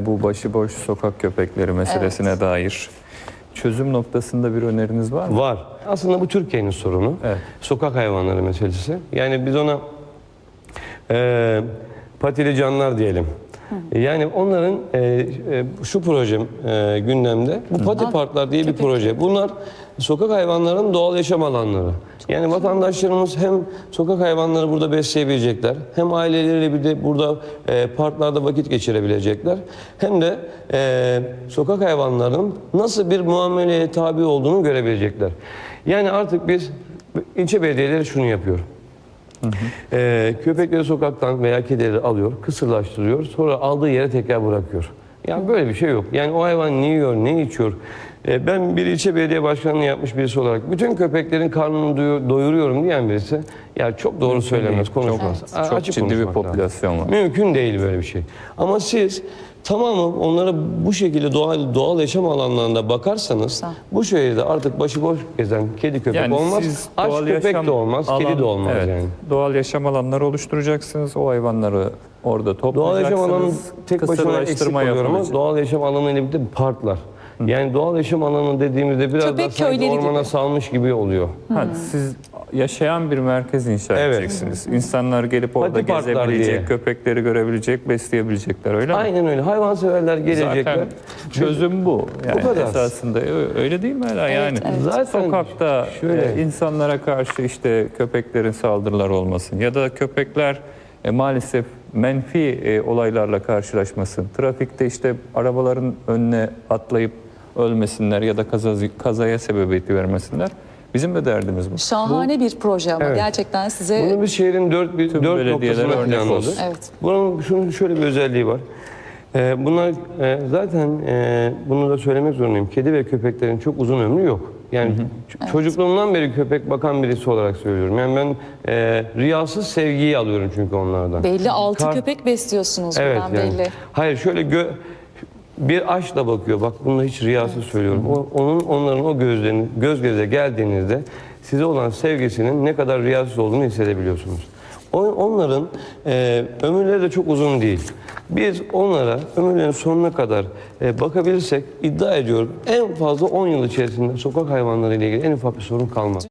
Bu başıboş sokak köpekleri meselesine dair çözüm noktasında bir öneriniz var mı? Var. Aslında bu Türkiye'nin sorunu. Evet. Sokak hayvanları meselesi. Yani biz ona e, patili canlar diyelim. Yani onların e, e, şu projem e, gündemde bu pati parklar diye bir proje. Bunlar sokak hayvanlarının doğal yaşam alanları. Yani vatandaşlarımız hem sokak hayvanları burada besleyebilecekler, hem aileleriyle bir de burada e, parklarda vakit geçirebilecekler, hem de e, sokak hayvanlarının nasıl bir muameleye tabi olduğunu görebilecekler. Yani artık biz ilçe belediyeleri şunu yapıyor. Ee, köpekleri sokaktan veya kedileri alıyor, kısırlaştırıyor, sonra aldığı yere tekrar bırakıyor. Yani böyle bir şey yok. Yani o hayvan ne yiyor, ne içiyor? Ee, ben bir ilçe belediye başkanlığı yapmış birisi olarak bütün köpeklerin karnını doyu- doyuruyorum diyen birisi ya çok doğru söylemez, konuşmaz. Çok, A- çok açık ciddi bir popülasyon var. Mümkün değil böyle bir şey. Ama siz tamamı onlara bu şekilde doğal doğal yaşam alanlarında bakarsanız Güzel. bu şehirde artık başıboş gezen kedi köpek Yani olmaz. Aç doğal köpek de olmaz, kedi alan- de olmaz evet, yani. Doğal yaşam alanları oluşturacaksınız. O hayvanları orada Doğal toplayacaksınız. yaşam alanı tek başına eksik oluyor ama doğal yaşam alanı ile birlikte parklar. Yani doğal yaşam alanı dediğimizde biraz Köpek daha sanki köyleri ormana gibi. salmış gibi oluyor. Ha, siz yaşayan bir merkez inşa Evet. edeceksiniz. İnsanlar gelip orada parklar gezebilecek, köpekleri görebilecek, besleyebilecekler öyle mi? Aynen öyle. Hayvanseverler gelecekler. Zaten çözüm bu. Yani Bu kadar. esasında ö- öyle değil mi Ela? Yani evet. Zaten sokakta şöyle- e, insanlara karşı işte köpeklerin saldırıları olmasın ya da köpekler e, maalesef menfi e, olaylarla karşılaşmasın. Trafikte işte arabaların önüne atlayıp ölmesinler ya da kaza, kazaya sebebiyet vermesinler. Bizim de derdimiz bu. Şahane bir proje ama Evet. gerçekten size Bunu biz şehrin dört, bir, dört noktasına örnek olsun. Evet. Bunun şunun şöyle bir özelliği var. Ee, bunlar e, zaten e, bunu da söylemek zorundayım. Kedi ve köpeklerin çok uzun ömrü yok. Yani ç- çocukluğumdan beri köpek bakan birisi olarak söylüyorum. Yani ben e, riyasız sevgiyi alıyorum çünkü onlardan. belli altı Kar- köpek besliyorsunuz Evet buradan yani. belli. Hayır şöyle gö bir aşla bakıyor. Bak bunu hiç riyasız söylüyorum. O, onun onların o gözlerin göz göze geldiğinizde size olan sevgisinin ne kadar riyasız olduğunu hissedebiliyorsunuz. Onların e, ömürleri de çok uzun değil. Biz onlara ömürlerinin sonuna kadar e, bakabilirsek iddia ediyorum en fazla 10 yıl içerisinde sokak hayvanları ile ilgili en ufak bir sorun kalmaz.